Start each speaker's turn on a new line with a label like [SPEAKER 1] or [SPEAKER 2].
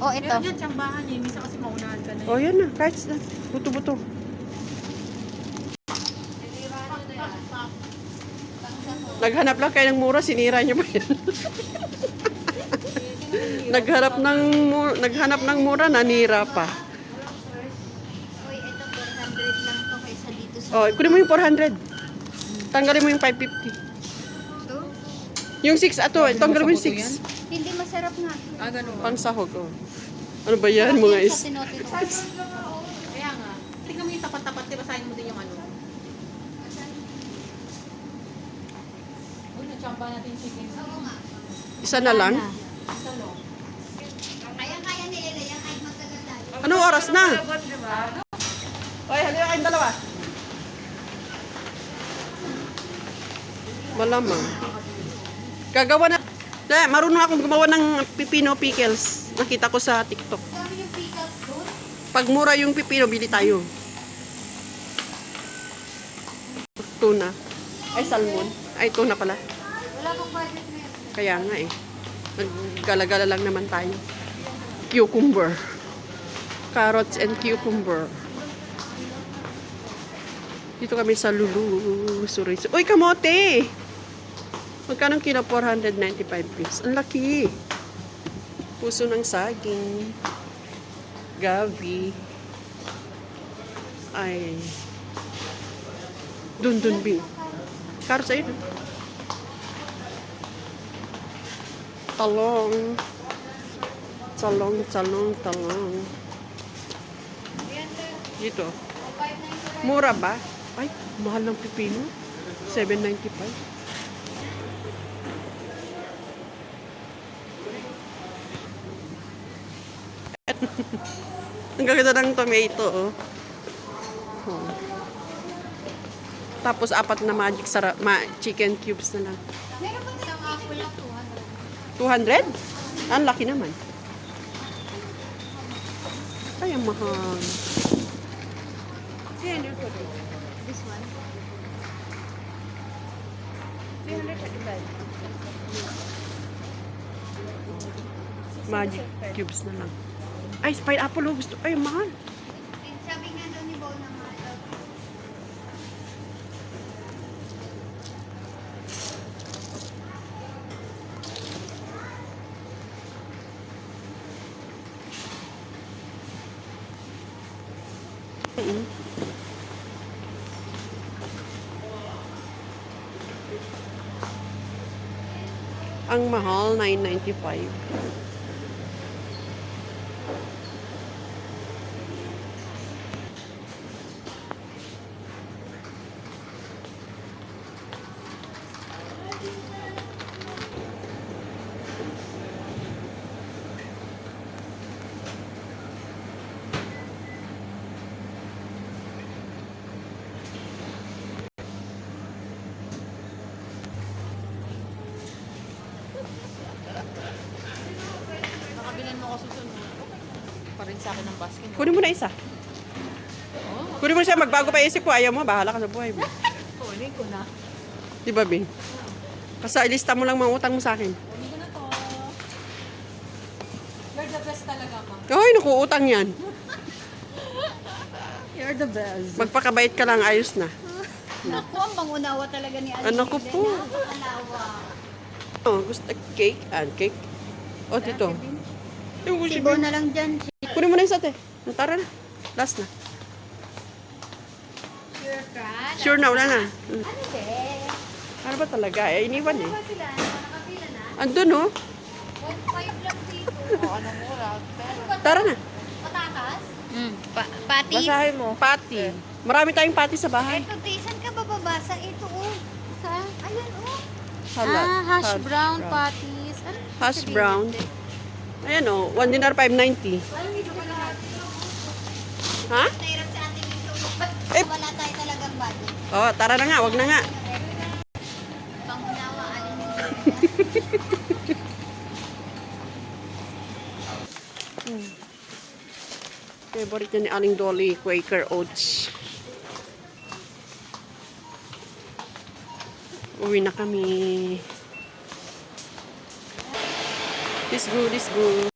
[SPEAKER 1] Oh, ito.
[SPEAKER 2] Meron dyan tsambahan niya. Minsan kasi maunahan ka na
[SPEAKER 3] Oh, yan na. Kahit. Buto-buto. Naghanap lang kayo ng mura, sinira niyo ba yan? naghanap ng mura, naghanap ng mura, nanira pa.
[SPEAKER 1] Uy, ito 400 lang to kaysa dito sa...
[SPEAKER 3] Oh, kunin mo yung 400. Tanggalin mo yung 550.
[SPEAKER 1] Ito?
[SPEAKER 3] Yung 6 ato, eh, tanggalin mo yung 6.
[SPEAKER 1] Hindi masarap nga.
[SPEAKER 2] Ah, ganun?
[SPEAKER 3] Pang sahog, oh. Ano ba yan, mga is?
[SPEAKER 2] Kaya nga. Tingnan mo yung tapat-tapat. Di ba sayin mo din yung ano? Uy, natin yung chicken.
[SPEAKER 1] Oo nga.
[SPEAKER 3] Isa na lang?
[SPEAKER 2] Isa lang.
[SPEAKER 1] Kaya-kaya ni Ella yan kahit magtagal tayo.
[SPEAKER 3] Anong oras na? Oy, halika kayong dalawa. Malamang. Gagawa na. Eh, marunong akong gumawa ng pipino pickles. Nakita ko sa TikTok. Pag mura yung pipino, bili tayo. Tuna. Ay, salmon. Ay, tuna pala.
[SPEAKER 1] Wala pong budget na.
[SPEAKER 3] Kaya nga eh. Naggalagala lang naman tayo. Cucumber. Carrots and cucumber. Dito kami sa Lulu. Sorry. Uy, kamote! Magkano kilo? 495 pesos. Ang laki. Puso ng saging. Gavi. Ay. Dun, dun, bing. Karo sa'yo. Talong. Talong, talong, talong. Dito. Mura ba? Ay, mahal ng pipino. 7.95. Ang gaganda ng tomato, oh. Oh. Tapos apat na magic sarap, ma chicken cubes na lang.
[SPEAKER 1] Meron ba isang apple lang 200?
[SPEAKER 3] 200? Ang laki naman. Ay, ang mahal.
[SPEAKER 1] This one? 335.
[SPEAKER 3] Magic cubes na lang. Ay, pineapple oh. Gusto. Ay, mahal.
[SPEAKER 1] Sabi nga daw ni Bo na mahal.
[SPEAKER 3] Mm. Ang mahal, 9.95.
[SPEAKER 2] rin sa akin ng basket.
[SPEAKER 3] Kunin mo na isa. Kunin mo na siya. Magbago pa isip ko. Ayaw mo. Bahala ka sa buhay mo.
[SPEAKER 2] Kunin ko na.
[SPEAKER 3] Di ba, Bing? Basta ilista mo lang mga utang mo sa akin.
[SPEAKER 2] Kunin ko na to. You're the best talaga, ma.
[SPEAKER 3] Hoy, naku, utang yan.
[SPEAKER 2] You're the best.
[SPEAKER 3] Magpakabait ka lang, ayos na.
[SPEAKER 1] Naku, ang pangunawa talaga ni Aling
[SPEAKER 3] Ano ko po?
[SPEAKER 1] Napakalawa.
[SPEAKER 3] Oh, gusto cake? Ah, cake? O, dito. Yung gusto
[SPEAKER 1] Bo na lang dyan.
[SPEAKER 3] Kunin mo na isa, te. Tara na. Last na.
[SPEAKER 1] Sure ka?
[SPEAKER 3] Sure na, wala na. Mm.
[SPEAKER 1] Ano be?
[SPEAKER 3] Ano ba talaga? Eh, iniwan
[SPEAKER 1] Ano
[SPEAKER 3] eh.
[SPEAKER 1] ba sila? Nakapila na?
[SPEAKER 3] Andun, oh.
[SPEAKER 1] 1.5 lang dito.
[SPEAKER 2] Oo, ano mura.
[SPEAKER 1] Ano ba?
[SPEAKER 3] Tara na.
[SPEAKER 1] Patatas? Mm. Pa patis?
[SPEAKER 2] Basahin mo.
[SPEAKER 3] Pati. Marami tayong pati sa bahay.
[SPEAKER 1] Ito, te, saan ka bababasa? Ito, oh. Saan? Ayan, oh.
[SPEAKER 3] Salad.
[SPEAKER 1] Ah, hash
[SPEAKER 3] Hash
[SPEAKER 1] brown
[SPEAKER 3] brown.
[SPEAKER 1] patties. Ano
[SPEAKER 3] Hash brown.
[SPEAKER 1] natin?
[SPEAKER 3] Ayan o, oh, 1 dinar 590. Ha? Eh,
[SPEAKER 1] wala tayo talagang budget.
[SPEAKER 3] Oh, tara na nga, wag na nga.
[SPEAKER 1] hmm.
[SPEAKER 3] Favorite niya ni Aling Dolly, Quaker Oats. Uwi na kami. Let's go, let's go.